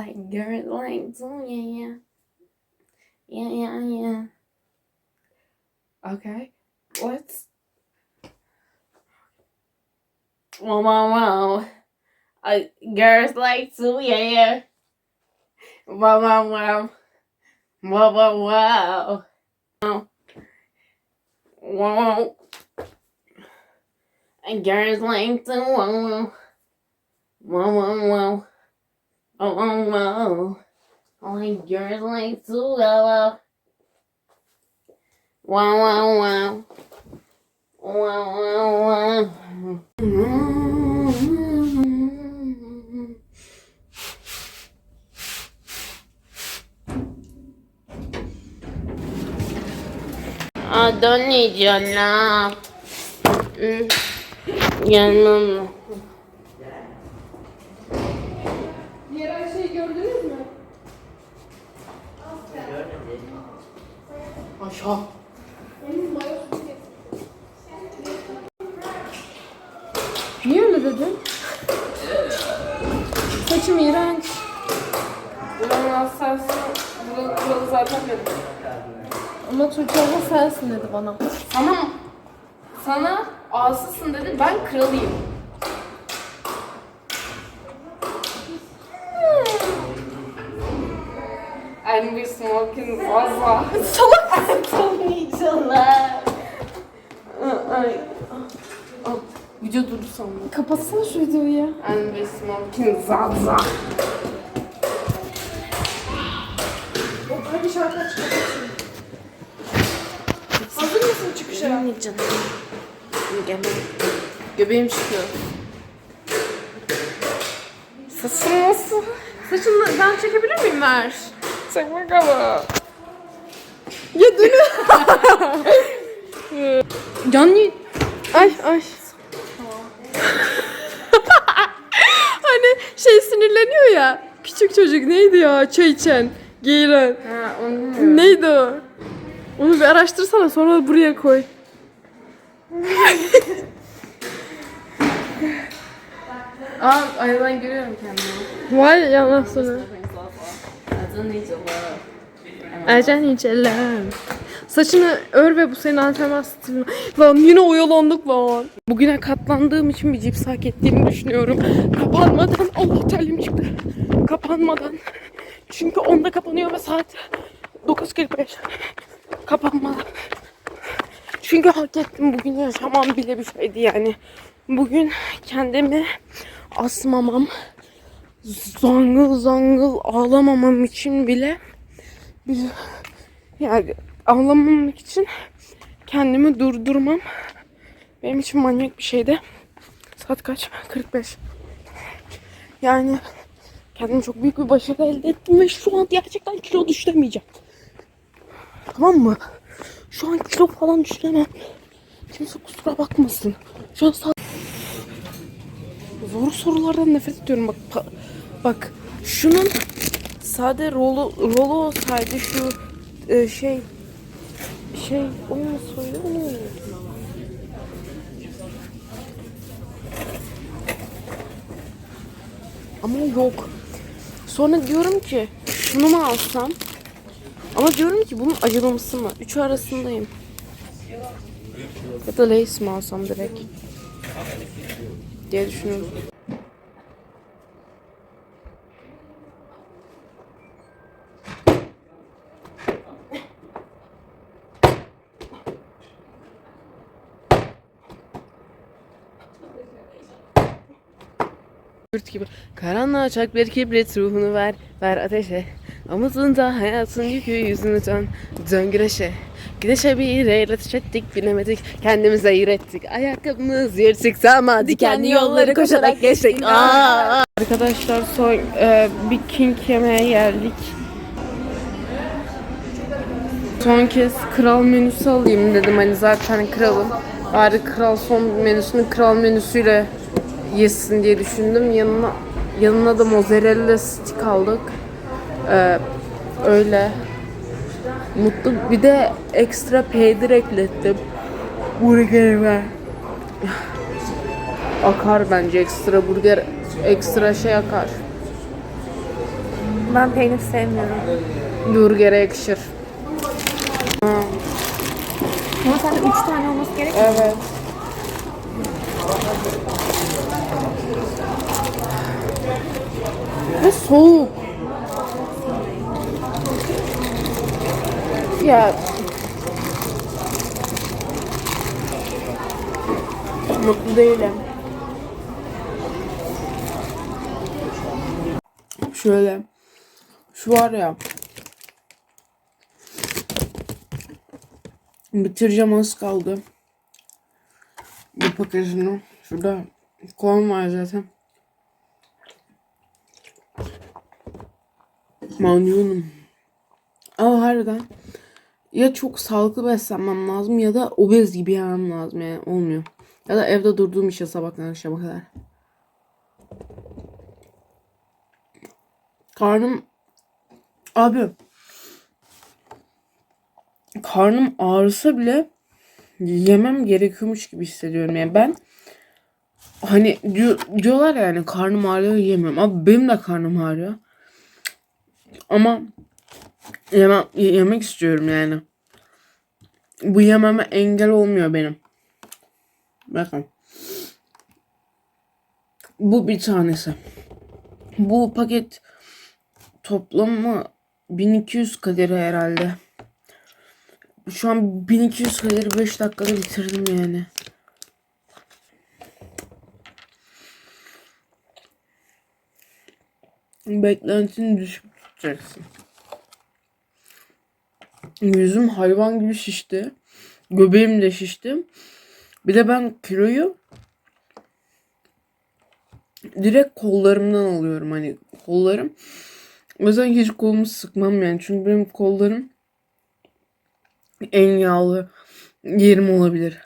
Like girls like to, yeah, yeah. Yeah, yeah, yeah. Okay, let's. Wow, wow, wow. Uh, girls like to, yeah, yeah. Wow, wow, wow. Wow, wow, wow. Wow. Wow. And girls like to, wow, wow. Wow, wow, wow. Oh, oh, oh. Only girls like to go. Wow, wow, wow. Wow, wow, wow. I don't need your love. Mm. Yeah, no, no. Getirdim. Niye öyle dedin? Saçım iğrenç. Ulan sensin. Buralı, buralı zaten benim. Ama Tuğçe abla sensin dedi bana. Sana, sana ağzısın dedi, ben kralıyım. And we smoking zaza. Salak Tanıyıcılar. Ay. Ah, Video durdu sandım. Kapatsana şu videoyu ya. And we smoking zaza. Hadi şarkı aç. Hazır mısın çıkışa? Canım? Gel. Göbeğim çıkıyor. Saçım nasıl? Saçını ben çekebilir miyim Ver? Çek bakalım. Ya dönü. Can Ay ay. hani şey sinirleniyor ya. Küçük çocuk neydi ya çay içen, giyilen. Ha onu. Neydi o? Onu bir araştırsana sonra buraya koy. Aa aynadan görüyorum kendimi. Vay yalan sana. Tanıyıcılar. Ercan İnceler. Saçını ör ve bu senin antrenman stilin. Lan yine oyalandık lan. Bugüne katlandığım için bir cips hak ettiğimi düşünüyorum. Kapanmadan Allah terliğim çıktı. Kapanmadan. Çünkü onda kapanıyor ve saat 9.45. Kapanmadan. Çünkü hak ettim bugün yaşamam bile bir şeydi yani. Bugün kendimi asmamam, zangıl zangıl ağlamamam için bile bir yani ağlamamak için kendimi durdurmam benim için manyak bir şeydi. Saat kaç? 45. Yani kendime çok büyük bir başarı elde ettim ve şu an gerçekten kilo düşüremeyeceğim. Tamam mı? Şu an kilo falan düşüremem. Kimse kusura bakmasın. Şu an saat... Zor sorulardan nefret ediyorum. Bak bak şunun sade rolu rolu olsaydı şu e, şey şey o nasıl oluyor onu unuttum. Ama yok. Sonra diyorum ki şunu mu alsam? Ama diyorum ki bunun acılımsı mı? Üçü arasındayım. Ya da lace mi alsam direkt? Diye düşünüyorum. Kürt gibi. Karanlığa çak bir kibrit ruhunu ver, ver ateşe. Omuzunda hayatın yükü yüzünü dön, dön güneşe. Güneşe bir ateş ettik bilemedik, kendimize ayır ettik. Ayakkabımız yırtık ama dikenli yolları koşarak geçtik. Aa! Arkadaşlar son e, bir king yemeğe geldik. Son kez kral menüsü alayım dedim hani zaten kralım. Bari kral son menüsünü kral menüsüyle yesin diye düşündüm. Yanına yanına da mozzarella stick aldık. Ee, öyle mutlu. Bir de ekstra peynir eklettim. Burgerime. Akar bence ekstra burger ekstra şey akar. Ben peynir sevmiyorum. Burger'e yakışır. Ama sende 3 tane olması gerek mi? Evet. Ve soğuk. Ya. Mutlu değilim. Şöyle. Şu var ya. Bitireceğim az kaldı. Bu paketini şurada kovan var zaten. Manyunum. Ama harbiden ya çok sağlıklı beslenmem lazım ya da obez gibi yemem lazım yani olmuyor. Ya da evde durduğum için sabahtan akşama kadar. Karnım abi karnım ağrısa bile yemem gerekiyormuş gibi hissediyorum. Yani ben hani diyor, diyorlar ya yani karnım ağrıyor yemiyorum. Abi benim de karnım ağrıyor. Ama yemem, yemek istiyorum yani. Bu yememe engel olmuyor benim. Bakın. Bu bir tanesi. Bu paket toplamı 1200 kalori herhalde. Şu an 1200 kalori 5 dakikada bitirdim yani. Beklentini düşük tutacaksın. Yüzüm hayvan gibi şişti. Göbeğim de şişti. Bir de ben kiloyu direkt kollarımdan alıyorum. Hani kollarım. O yüzden hiç kolumu sıkmam yani. Çünkü benim kollarım en yağlı yerim olabilir.